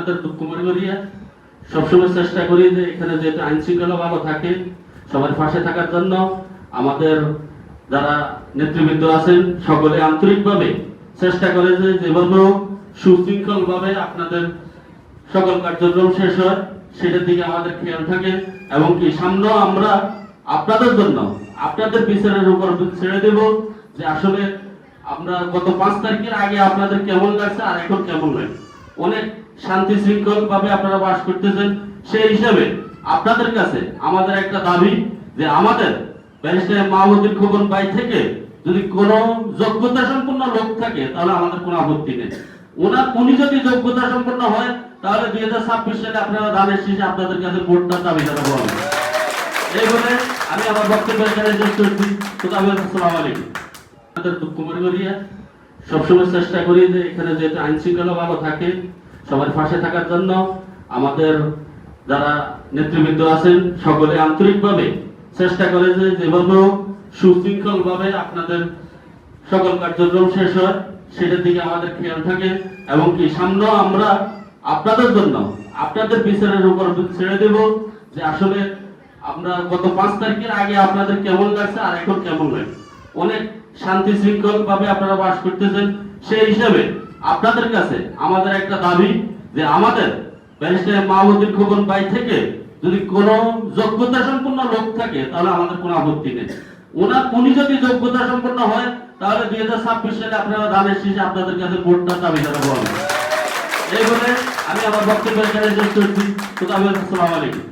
আমাদের দুঃখ মনে করিয়া সবসময় চেষ্টা করি যে এখানে যেহেতু আইন শৃঙ্খলা ভালো থাকে, সবার পাশে থাকার জন্য আমাদের যারা নেতৃবৃন্দ আছেন সকলে আন্তরিকভাবে চেষ্টা করে যে যেভাবে হোক সুশৃঙ্খল ভাবে আপনাদের সকল কার্যক্রম শেষ হয়, সেটার দিকে আমাদের খেয়াল থাকে এবং কি সামনেও আমরা আপনাদের জন্য, আপনাদের বিচারের উপর ছেড়ে দেব যে আসলে আমরা গত পাঁচ তারিখের আগে আপনাদের কেমন লাগছে আর এখন কেমন লাগে অনেক শান্তি শৃঙ্খল ভাবে আপনারা বাস করতেছেন, সেই হিসাবে আপনাদের কাছে আমাদের একটা দাবি যে আমাদের ব্যারিস্টার মাহমুদুল খোকন বাই থেকে যদি কোনো যোগ্যতা সম্পন্ন লোক থাকে, তাহলে আমাদের কোনো আপত্তি নেই। উনি যদি যোগ্যতা সম্পন্ন হয়, তাহলে দুই হাজার ছাব্বিশ সালে আপনারা দানের শেষে আপনাদের কাছে ভোটটা দাবি জানাব এই বলে আমি আমার বক্তব্য এখানে শেষ করছি। আমাদের দুঃখ সবসময় চেষ্টা করি যে এখানে যেহেতু আইন শৃঙ্খলা ভালো থাকে, সবার পাশে থাকার জন্য আমাদের যারা নেতৃবৃন্দ আছেন সকলে আন্তরিকভাবে চেষ্টা করে যে যেভাবে হোক সুশৃঙ্খল ভাবে আপনাদের সকল কার্যক্রম শেষ হয়, সেটার দিকে আমাদের খেয়াল থাকে এবং কি সামনেও আমরা আপনাদের জন্য, আপনাদের বিচারের উপর ছেড়ে দেব যে আসলে আমরা গত পাঁচ তারিখের আগে আপনাদের কেমন লাগছে আর এখন কেমন লাগে অনেক শান্তি শৃঙ্খল ভাবে আপনারা বাস করতেছেন, সেই হিসাবে আপনাদের কাছে আমাদের একটা দাবি যে আমাদের ব্যারিস্টার মাহমুদুল খোকন বাই থেকে যদি কোনো যোগ্যতা সম্পন্ন লোক থাকে, তাহলে আমাদের কোনো আপত্তি নেই। ওনার, উনি যদি যোগ্যতা সম্পন্ন হয়, তাহলে দুই হাজার ছাব্বিশ সালে আপনারা দানের শেষে আপনাদের কাছে ভোটটা দাবি জানাব আমি। এই বলে আমি আমার বক্তব্য এখানে শেষ করছি। আসসালামু আলাইকুম।